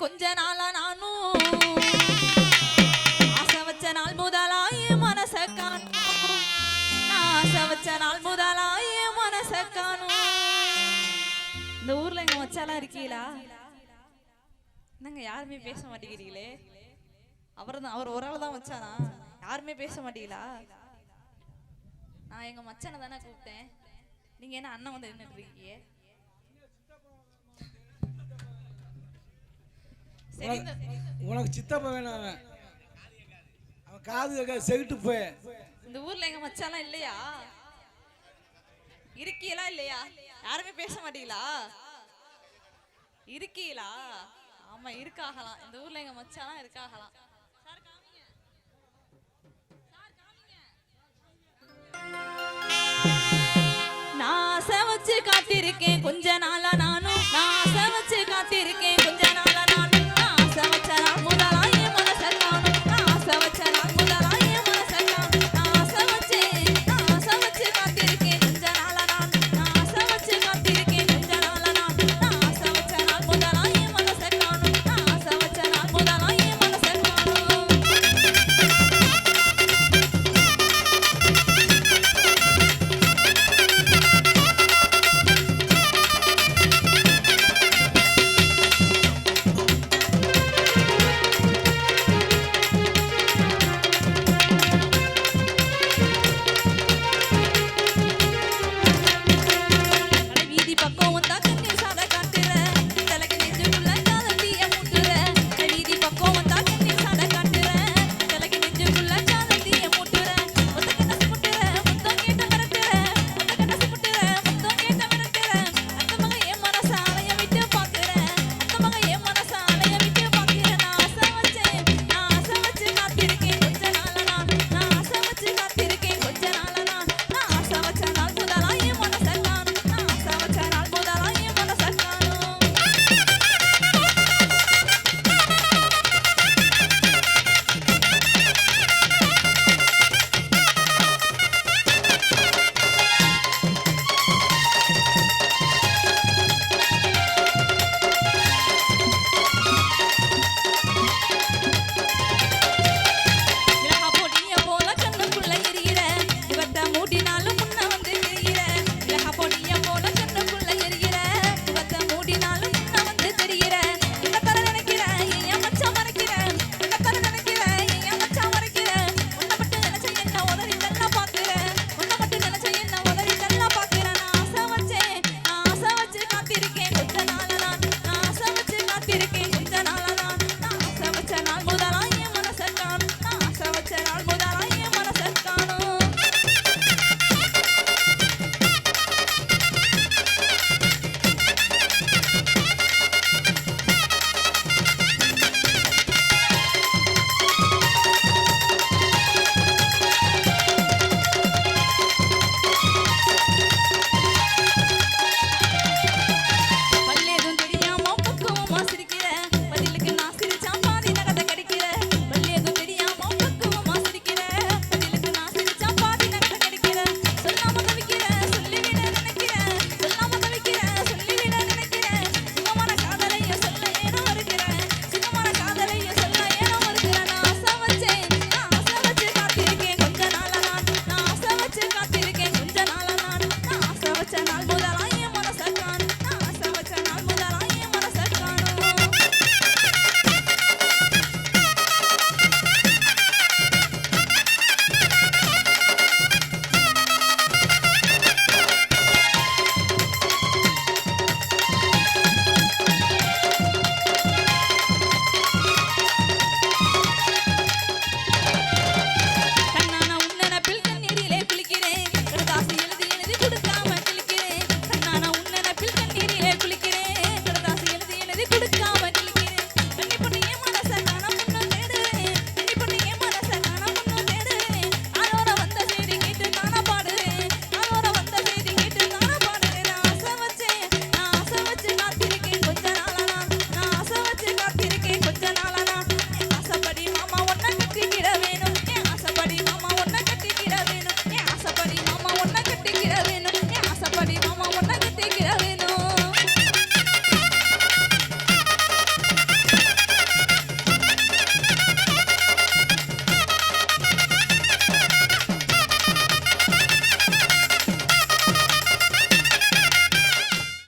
கொஞ்ச நாளா நானும் ஆசை வச்ச நாள் முதலாய் மனச காணும். ஆசை வச்ச நாள் முதலாய் மனச காணும். இந்த ஊர்ல எங்க மச்சாலாம் இருக்கீங்களா? என்னங்க யாருமே பேச மாட்டேங்கிறீங்களே? அவர் தான் அவர் ஒரு தான் வச்சானா யாருமே பேச மாட்டீங்களா? நான் எங்க மச்சனை தானே கூப்பிட்டேன். நீங்க என்ன அண்ணன் வந்து நின்றுட்டு இருக்கீங்க? உனக்கு சித்தப்பா வேணும் அவன். அவன் காது கேட்க செவிட்டு போய் இந்த ஊர்ல எங்க மச்சாலாம் இல்லையா? இருக்கீங்களா இல்லையா? யாருமே பேச மாட்டீங்களா? இருக்கீங்களா? ஆமா இருக்காகலாம். இந்த ஊர்ல எங்க மச்சாலாம் இருக்காகலாம். நான் ஆசை வச்சு காத்திருக்கேன் கொஞ்ச நாளா நான் ತಕನೆ